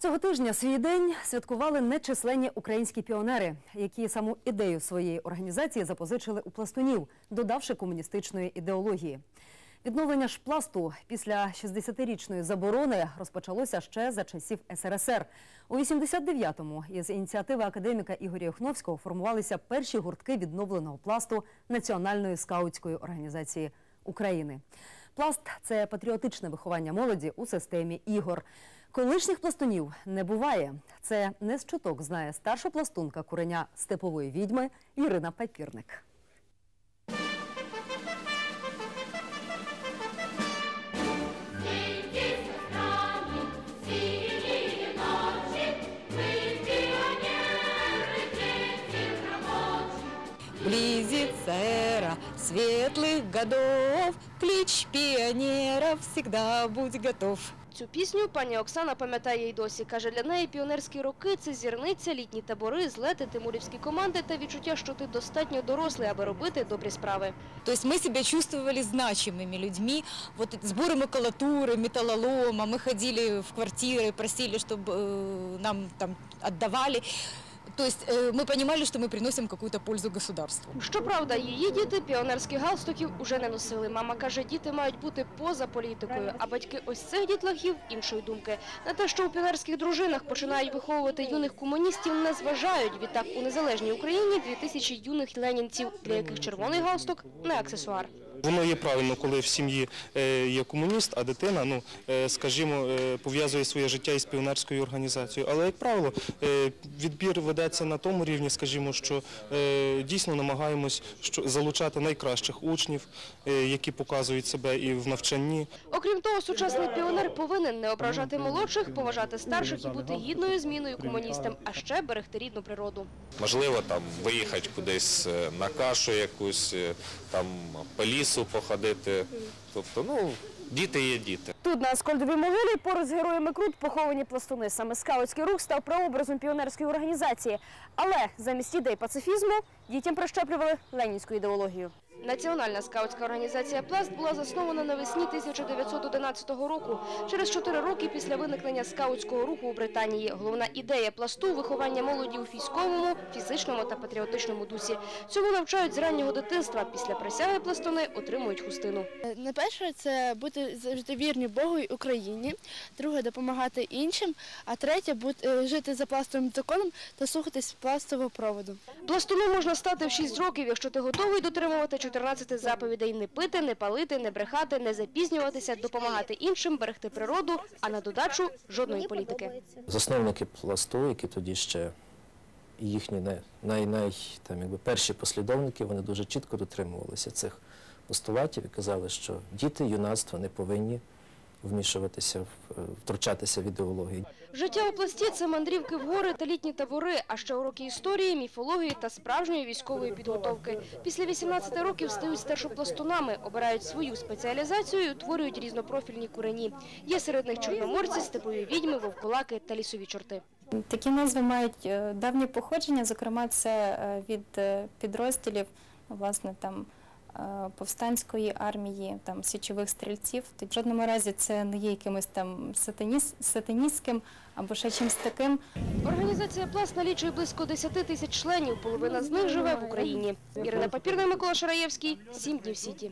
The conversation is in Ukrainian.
Цього тижня свій день святкували нечисленні українські піонери, які саму ідею своєї організації запозичили у пластунів, додавши комуністичної ідеології. Відновлення ж пласту після 60-річної заборони розпочалося ще за часів СРСР. У 89-му із ініціативи академіка Ігоря Охновського формувалися перші гуртки відновленого пласту Національної скаутської організації України. Пласт це патріотичне виховання молоді у системі ігор. Колишніх пластунів не буває. Це не з чуток знає старша пластунка куреня степової відьми Ірина Папірник. Близится эра светлых годов, Клич пионеров всегда будь готов. Цю пісню пані Оксана пам'ятає й досі. Каже, для неї піонерські роки – це зірниця, літні табори, злети, тимурівські команди та відчуття, що ти достатньо дорослий, аби робити добрі справи. То есть мы себя чувствовали значимыми людьми. Вот эти сборы макулатуры, металлолома, мы ходили в квартиры, просили, чтобы э, нам там отдавали. То есть э, мы понимали, что мы приносим какую-то пользу государству. Щоправда, її діти піонерських галстуків уже не носили. Мама каже, діти мають бути поза політикою, а батьки ось цих дітлахів іншої думки. На те, що у піонерських дружинах починають виховувати юних комуністів, не зважають. Відтак у незалежній Україні 2000 юних ленінців, для яких червоний галстук – не аксесуар. Воно є правильно, коли в сім'ї е, є комуніст, а дитина, ну е, скажімо, е, пов'язує своє життя із піонерською організацією. Але як правило, відбір ведеться на тому рівні, скажімо, що дійсно намагаємось залучати найкращих учнів, які показують себе і в навчанні. Окрім того, сучасний піонер повинен не ображати молодших, поважати старших і бути гідною зміною комуністам, а ще берегти рідну природу. Можливо, там виїхати кудись на кашу якусь, там по лісу походити. Тобто, ну, діти є діти. Тут на Аскольдовій могилі поруч з героями Крут поховані пластуни. Саме скаутський рух став прообразом піонерської організації. Але замість ідей пацифізму дітям прищеплювали ленінську ідеологію. Національна скаутська організація «Пласт» була заснована навесні 1911 року, через чотири роки після виникнення скаутського руху у Британії. Головна ідея «Пласту» – виховання молоді у військовому, фізичному та патріотичному дусі. Цьому навчають з раннього дитинства. Після присяги пластуни отримують хустину. Найперше це бути завжди вірні Богу і Україні. Друге допомагати іншим. А третє е, жити за пластовим законом та слухатись пластового проводу. Пластуном можна стати в 6 років, якщо ти готовий дотримувати 14 заповідей не пити, не палити, не брехати, не запізнюватися, допомагати іншим, берегти природу, а на додачу жодної політики. Засновники пласту, які тоді ще їхні най, най, там, якби перші послідовники, вони дуже чітко дотримувалися цих постулатів і казали, що діти, юнацтво не повинні вмішуватися, е, втручатися в ідеологію. Життя у пласті – це мандрівки в гори та літні табори, а ще уроки історії, міфології та справжньої військової підготовки. Після 18 років стають старшопластунами, обирають свою спеціалізацію і утворюють різнопрофільні курені. Є серед них чорноморці, степові відьми, вовкулаки та лісові чорти. Такі назви мають е, давнє походження, зокрема, це е, від підрозділів власне там повстанської армії, там січових стрільців. В жодному разі це не є якимось там сатаніс, сатаністським або ще чимось таким. Організація «Пласт» налічує близько 10 тисяч членів, половина з них живе в Україні. Ірина Папірна, Микола Шараєвський, «Сім днів Сіті».